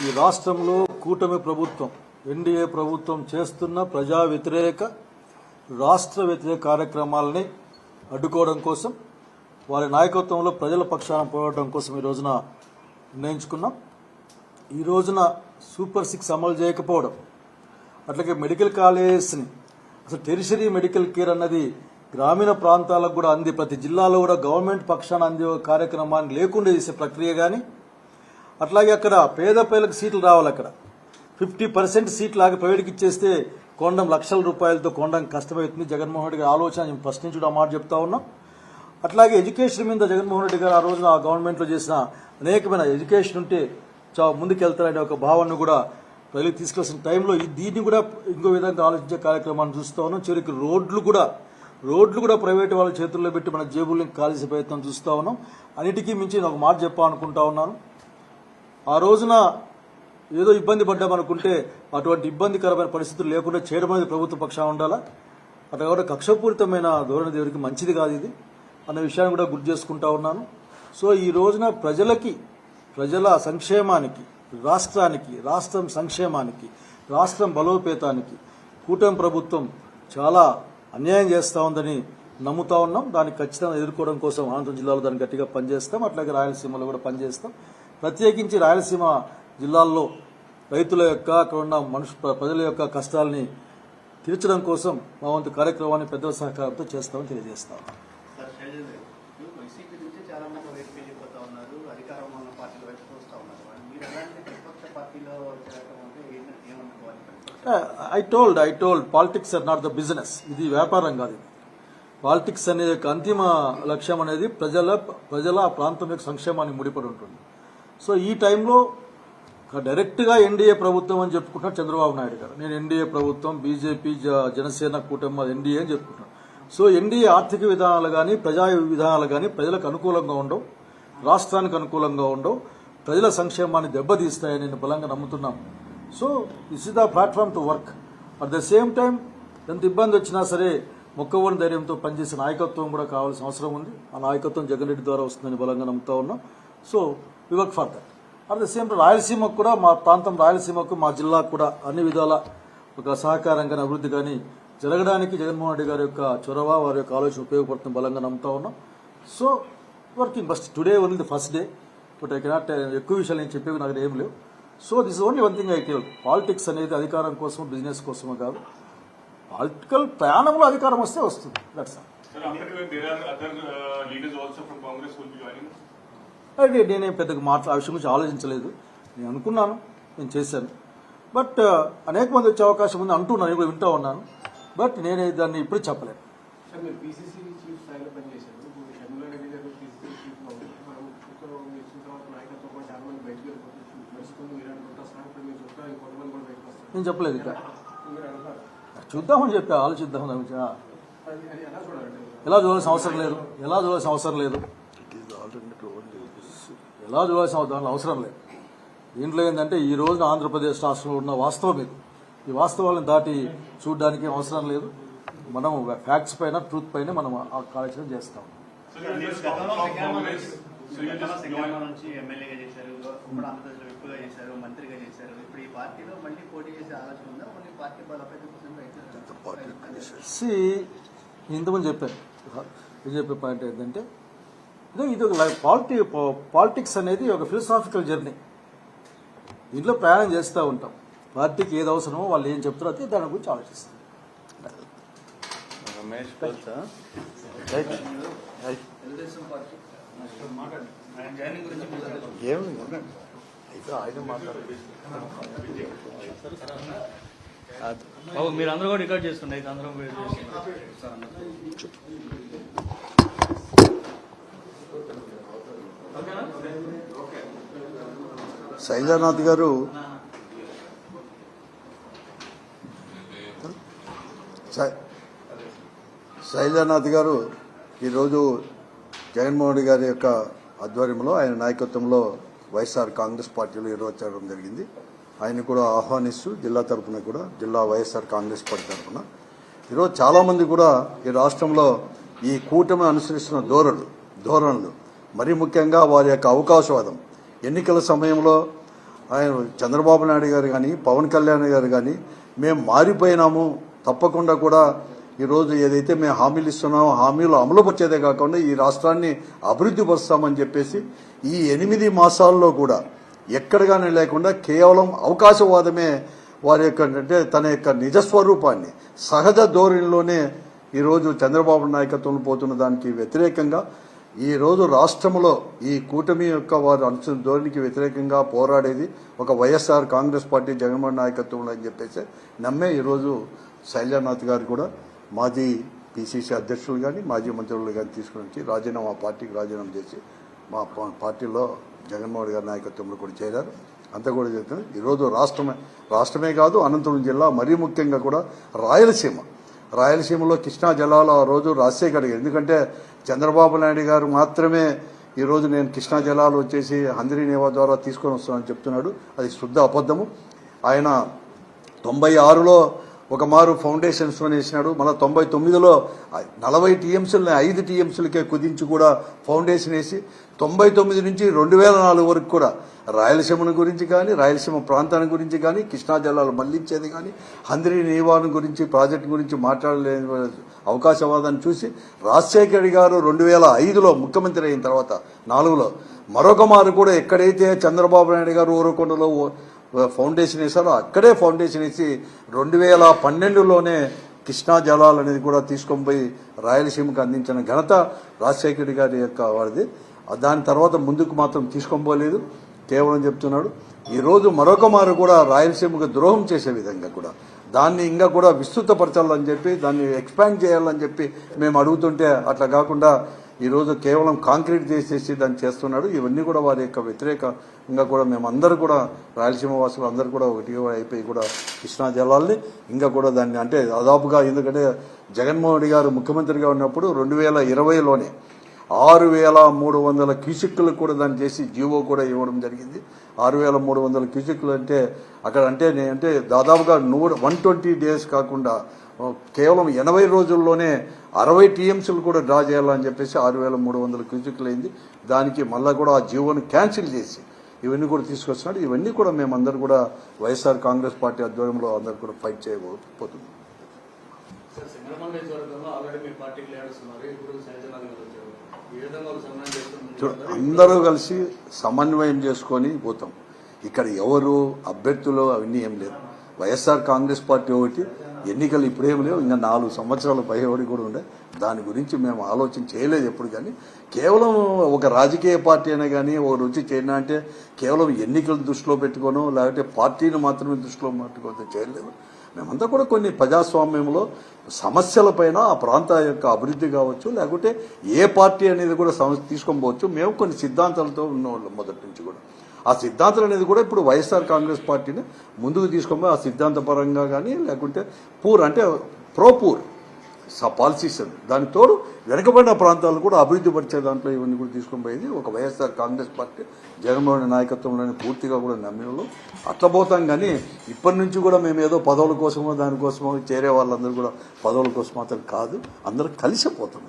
ఈ రాష్ట్రంలో కూటమి ప్రభుత్వం ఎన్డీఏ ప్రభుత్వం చేస్తున్న ప్రజా వ్యతిరేక రాష్ట్ర వ్యతిరేక కార్యక్రమాలని అడ్డుకోవడం కోసం వారి నాయకత్వంలో ప్రజల పక్షాన పోరాటం కోసం ఈ రోజున నిర్ణయించుకున్నాం. ఈ రోజున సూపర్ సిక్స్ అమలు చేయకపోవడం అట్లాగే మెడికల్ కాలేజెస్ని అసలు టెరిషరీ మెడికల్ కేర్ అన్నది గ్రామీణ ప్రాంతాలకు కూడా అంది ప్రతి జిల్లాలో కూడా గవర్నమెంట్ పక్షాన అందే కార్యక్రమాన్ని లేకుండా చేసే ప్రక్రియ కానీ అట్లాగే అక్కడ పేద పేదలకు సీట్లు రావాలి అక్కడ. ఫిఫ్టీ పర్సెంట్ సీట్లు ఆగి ప్రైవేట్కి ఇచ్చేస్తే కొండం లక్షల రూపాయలతో కొండం కష్టమవుతుంది. జగన్మోహన్ రెడ్డి గారి ఆలోచన నేను ఫస్ట్ నుంచి కూడా మాట చెప్తా ఉన్నాం. అట్లాగే ఎడ్యుకేషన్ మీద జగన్మోహన్ రెడ్డి గారు ఆ రోజున ఆ గవర్నమెంట్లో చేసిన అనేకమైన ఎడ్యుకేషన్ ఉంటే చా ముందుకెళ్తారనే ఒక భావనను కూడా ప్రజలకు తీసుకొచ్చిన టైంలో ఈ దీన్ని కూడా ఇంకో విధంగా ఆలోచించే కార్యక్రమాన్ని చూస్తా ఉన్నాం. చివరికి రోడ్లు కూడా రోడ్లు కూడా ప్రైవేట్ వాళ్ళ చేతుల్లో పెట్టి మన జేబుల్ని కాల్చే ప్రయత్నం చూస్తా ఉన్నాం. అన్నిటికీ మించి నేను ఒక మాట చెప్పాలనుకుంటా ఉన్నాను. ఆ రోజున ఏదో ఇబ్బంది పడ్డామనుకుంటే అటువంటి ఇబ్బందికరమైన పరిస్థితులు లేకుండా చేయడం అనేది ప్రభుత్వ పక్షాన ఉండాలా? అట్లా కూడా కక్షపూరితమైన ధోరణి దేవుడికి మంచిది కాదు ఇది అన్న విషయాన్ని కూడా గుర్తు చేసుకుంటా ఉన్నాను. సో ఈ రోజున ప్రజలకి ప్రజల సంక్షేమానికి రాష్ట్రానికి రాష్ట్రం సంక్షేమానికి రాష్ట్రం బలోపేతానికి కూటమి ప్రభుత్వం చాలా అన్యాయం చేస్తూ ఉందని నమ్ముతా ఉన్నాం. దాన్ని ఖచ్చితంగా ఎదుర్కోవడం కోసం అనంతరం జిల్లాలో దాన్ని గట్టిగా పనిచేస్తాం. అట్లాగే రాయలసీమలో కూడా పనిచేస్తాం. ప్రత్యేకించి రాయలసీమ జిల్లాల్లో రైతుల యొక్క అక్కడ ఉన్న మనుషు ప్రజల యొక్క కష్టాలని తీర్చడం కోసం మా వంతు కార్యక్రమాన్ని పెద్దల సహకారంతో చేస్తామని తెలియజేస్తాం. I told I told politics are not the business ఇది వ్యాపారం కాదు ఇది. పాలిటిక్స్ అనే యొక్క అంతిమ లక్ష్యం అనేది ప్రజల ప్రజల ఆ ప్రాంతం యొక్క సంక్షేమానికి ముడిపడి ఉంటుంది. సో ఈ టైంలో డైరెక్ట్గా ఎన్డీఏ ప్రభుత్వం అని చెప్పుకుంటున్నారు చంద్రబాబు నాయుడు గారు. నేను ఎన్డీఏ ప్రభుత్వం బీజేపీ జ- జనసేన కూటమి ఎన్డీఏ అని చెప్పుకుంటున్నాను. సో ఎన్డీఏ ఆర్థిక విధానాలు కానీ ప్రజా విధానాలు కానీ ప్రజలకు అనుకూలంగా ఉండవు రాష్ట్రానికి అనుకూలంగా ఉండవు ప్రజల సంక్షేమాన్ని దెబ్బతీస్తాయని నేను బలంగా నమ్ముతున్నాం. So this is the platform to work at the same time ఎంత ఇబ్బంది వచ్చినా సరే మొక్కవని ధైర్యంతో పనిచేసే నాయకత్వం కూడా కావాల్సిన అవసరం ఉంది. ఆ నాయకత్వం జగన్ రెడ్డి ద్వారా వస్తుందని బలంగా నమ్ముతా ఉన్నాం. So we work for that at the same time రాయలసీమకు కూడా మా ప్రాంతం రాయలసీమకు మా జిల్లాకు కూడా అన్ని విధాల ఒక సహకారం కానీ అభివృద్ధి కానీ జరగడానికి జగన్మోహన్ రెడ్డి గారి యొక్క చొరవ వారి యొక్క ఆలోచన ఉపయోగపడుతుంది బలంగా నమ్ముతా ఉన్నాం. So working first today only the first day but I cannot ఎక్కువ విషయాలు నేను చెప్పేవి నాకు ఏం లేవు. So this only one thing I tell politics అనేది అధికారం కోసం బిజినెస్ కోసమో కాదు. పాలిటికల్ ప్రయాణంలో అధికారం వస్తే వస్తుంది. దట్స్ Sir, అది నేనేం పెద్దగా మాట్లా ఆ విషయం గురించి ఆలోచించలేదు. నేను అనుకున్నాను నేను చేశాను. బట్ అనేక మంది వచ్చే అవకాశం ఉంది అంటున్నాను నేను కూడా వింటా ఉన్నాను. బట్ నేనే దాన్ని ఇప్పుడు చెప్పలేను. ఇప్పుడు ఇప్పుడు నేను చెప్పలేదు ఇంకా. మీరు అంటారు చూద్దామని చెప్పి ఆలోచిద్దాం ఎలా చూడాల్సిన అవసరం లేదు ఎలా చూడాల్సిన అవసరం లేదు. ఎలా చూడాల్సిన దానిలో అవసరం లేదు. దీంట్లో ఏంటంటే ఈ రోజున ఆంధ్రప్రదేశ్ రాష్ట్రంలో ఉన్న వాస్తవం ఇది. ఈ వాస్తవాలను దాటి చూడడానికి అవసరం లేదు. మనం ఫ్యాక్ట్స్ పైన ట్రూత్ పైన మనం ఆ కార్యక్రమం చేస్తాం. ఇంతకుముందు చెప్పాను. చెప్పే పాయింట్ ఏంటంటే ఇదో ఇది ఒక పాలిటి పాలిటిక్స్ అనేది ఒక ఫిలసాఫికల్ జర్నీ. దీంట్లో ప్రయాణం చేస్తూ ఉంటాం. పార్టీకి ఏది అవసరమో వాళ్ళు ఏం చెప్తారో అది దాని గురించి ఆలోచిస్తాం. రమేష్ తెలుసా తెలుగుదేశం పార్టీ ఆయన జాయినింగ్ గురించి మీరు చెప్పండి. ఏమి? అయితే ఆయన మాట్లాడారు బాబు మీరు అందరూ కూడా రికార్డ్ చేసుకోండి అయితే అందరం శైలానాథ్ గారు శై- శైలానాథ్ గారు ఈరోజు జగన్మోహన్ రెడ్డి గారి యొక్క ఆధ్వర్యంలో ఆయన నాయకత్వంలో వైఎస్ఆర్ కాంగ్రెస్ పార్టీలో నిర్వహించడం జరిగింది. ఆయన కూడా ఆహ్వానిస్తూ జిల్లా తరఫున కూడా జిల్లా వైఎస్ఆర్ కాంగ్రెస్ పార్టీ తరఫున ఈరోజు చాలామంది కూడా ఈ రాష్ట్రంలో ఈ కూటమి అనుసరిస్తున్న ధోరణులు ధోరణులు మరీ ముఖ్యంగా వారి యొక్క అవకాశవాదం ఎన్నికల సమయంలో ఆయన చంద్రబాబు నాయుడు గారు కానీ పవన్ కళ్యాణ్ గారు కానీ మేము మారిపోయినాము. తప్పకుండా కూడా ఈరోజు ఏదైతే మేము హామీలు ఇస్తున్నామో హామీలు అమలు పరిచేదే కాకుండా ఈ రాష్ట్రాన్ని అభివృద్ధి పరుస్తామని చెప్పేసి ఈ ఎనిమిది మాసాల్లో కూడా ఎక్కడగానే లేకుండా కేవలం అవకాశవాదమే వారి యొక్క అంటే తన యొక్క నిజస్వరూపాన్ని సహజ ధోరణిలోనే ఈరోజు చంద్రబాబు నాయకత్వంలో పోతున్న దానికి వ్యతిరేకంగా ఈ రోజు రాష్ట్రంలో ఈ కూటమి యొక్క వారు అనుసరి ధోరణికి వ్యతిరేకంగా పోరాడేది ఒక వైఎస్ఆర్ కాంగ్రెస్ పార్టీ జగన్మోహన్ నాయకత్వంలో అని చెప్పేసి నమ్మే ఈరోజు శైలానాథ్ గారు కూడా మాజీ పిసిసి అధ్యక్షులు కానీ మాజీ మంత్రులు కానీ తీసుకుని వచ్చి రాజీనామా పార్టీకి రాజీనామా చేసి మా పార్టీలో జగన్మోహన్ గారి నాయకత్వంలో కూడా చేరారు. అంతా కూడా చెప్తుంది ఈరోజు రాష్ట్రమే రాష్ట్రమే కాదు అనంతపురం జిల్లా మరీ ముఖ్యంగా కూడా రాయలసీమ. రాయలసీమలో కృష్ణా జలాలు ఆ రోజు రాజశేఖర్ ఎందుకంటే చంద్రబాబు నాయుడు గారు మాత్రమే ఈరోజు నేను కృష్ణా జలాలు వచ్చేసి హందిరి నేవా ద్వారా తీసుకొని వస్తానని చెప్తున్నాడు. అది శుద్ధ అబద్ధము. ఆయన తొంభై ఆరులో ఒక మారు ఫౌండేషన్స్ వేసినాడు. మళ్ళీ తొంభై తొమ్మిదిలో నలభై టీఎంసీలని ఐదు టీఎంసీలకే కుదించి కూడా ఫౌండేషన్ వేసి తొంభై తొమ్మిది నుంచి రెండు వేల నాలుగు వరకు కూడా రాయలసీమను గురించి కానీ రాయలసీమ ప్రాంతాన్ని గురించి కానీ కృష్ణా జలాలు మళ్ళించేది కానీ హంద్రీ నివారణ గురించి ప్రాజెక్టు గురించి మాట్లాడలేని అవకాశవాదాన్ని చూసి రాజశేఖర్ గారు రెండు వేల ఐదులో ముఖ్యమంత్రి అయిన తర్వాత నాలుగులో మరొక మారు కూడా ఎక్కడైతే చంద్రబాబు నాయుడు గారు ఊరకొండలో ఫౌండేషన్ వేశారో అక్కడే ఫౌండేషన్ వేసి రెండు వేల పన్నెండులోనే కృష్ణా జలాలు అనేది కూడా తీసుకొని పోయి రాయలసీమకు అందించిన ఘనత రాజశేఖర్ గారి యొక్క వారిది. దాని తర్వాత ముందుకు మాత్రం తీసుకొని పోలేదు. కేవలం చెప్తున్నాడు. ఈరోజు మరొక మారు కూడా రాయలసీమకు ద్రోహం చేసే విధంగా కూడా. దాన్ని ఇంకా కూడా విస్తృతపరచాలని చెప్పి దాన్ని ఎక్స్పాండ్ చేయాలని చెప్పి మేము అడుగుతుంటే అట్లా కాకుండా ఈరోజు కేవలం కాంక్రీట్ చేసేసి దాన్ని చేస్తున్నాడు. ఇవన్నీ కూడా వారి యొక్క వ్యతిరేకంగా కూడా మేమందరూ కూడా రాయలసీమ వాసులు అందరూ కూడా ఒకటి అయిపోయి కూడా కృష్ణా జలాల్ని ఇంకా కూడా దాన్ని అంటే దాదాపుగా ఎందుకంటే జగన్మోహన్ రెడ్డి గారు ముఖ్యమంత్రిగా ఉన్నప్పుడు రెండు వేల ఇరవైలోనే ఆరు వేల మూడు వందల క్యూసిక్లు కూడా దాన్ని చేసి జీవో కూడా ఇవ్వడం జరిగింది. ఆరు వేల మూడు వందల క్యూసిక్లు అంటే అక్కడ అంటే నే- అంటే దాదాపుగా నూట వన్ ట్వంటీ డేస్ కాకుండా కేవలం ఎనభై రోజుల్లోనే అరవై టీఎంసీలు కూడా డ్రా చేయాలని చెప్పేసి ఆరు వేల మూడు వందల క్యూసిక్లు అయింది. దానికి మళ్ళీ కూడా ఆ జీవోను క్యాన్సిల్ చేసి ఇవన్నీ కూడా తీసుకొస్తున్నాడు. ఇవన్నీ కూడా మేమందరూ కూడా వైఎస్ఆర్ కాంగ్రెస్ పార్టీ ఆధ్వర్యంలో అందరూ కూడా ఫైట్ చేయబోతుంది సార్ సింగరమల్ నియోజకవర్గంలో ఆల్రెడీ మీ పార్టీకి లీడర్స్ ఉన్నారు. ఇప్పుడు సైజనాథ్ గారు వచ్చారు. ఈ విధంగా ఒక సమన్వయం చేసుకుని చూడు, ముందుకు అందరూ కలిసి సమన్వయం చేసుకొని పోతాం. ఇక్కడ ఎవరు అభ్యర్థులు అవన్నీ ఏం లేదు వైఎస్ఆర్ కాంగ్రెస్ పార్టీ ఒకటి ఎన్నికలు ఇప్పుడేం లేవు. ఇంకా నాలుగు సంవత్సరాల పైబడి కూడా ఉండే. దాని గురించి మేము ఆలోచన చేయలేదు ఎప్పుడు కానీ. కేవలం ఒక రాజకీయ పార్టీ అయినా కానీ ఒక రుచి చేయనా అంటే కేవలం ఎన్నికలు దృష్టిలో పెట్టుకోను లేకపోతే పార్టీని మాత్రమే దృష్టిలో పెట్టుకోవద్దు చేయలేదు. మేమంతా కూడా కొన్ని ప్రజాస్వామ్యంలో సమస్యలపైన ఆ ప్రాంత యొక్క అభివృద్ధి కావచ్చు లేకుంటే ఏ పార్టీ అనేది కూడా సమస్య తీసుకొని పోవచ్చు మేము కొన్ని సిద్ధాంతాలతో ఉన్నవాళ్ళం మొదటి నుంచి కూడా. ఆ సిద్ధాంతం అనేది కూడా ఇప్పుడు వైఎస్ఆర్ కాంగ్రెస్ పార్టీని ముందుకు తీసుకొని ఆ సిద్ధాంతపరంగా కానీ లేకుంటే పూర్ అంటే ప్రో పూర్. పాలసీస్ అది దానికి తోడు వెనకబడిన ప్రాంతాలను కూడా అభివృద్ధి పరిచే దాంట్లో ఇవన్నీ కూడా తీసుకొని పోయేది ఒక వైఎస్ఆర్ కాంగ్రెస్ పార్టీ జగన్మోహన్ నాయకత్వంలోని పూర్తిగా కూడా నమ్మినలో అట్లా పోతాం కానీ ఇప్పటి నుంచి కూడా మేము ఏదో పదవుల కోసమో దానికోసమో చేరే వాళ్ళందరూ కూడా పదవుల కోసం మాత్రం కాదు. అందరూ కలిసిపోతాం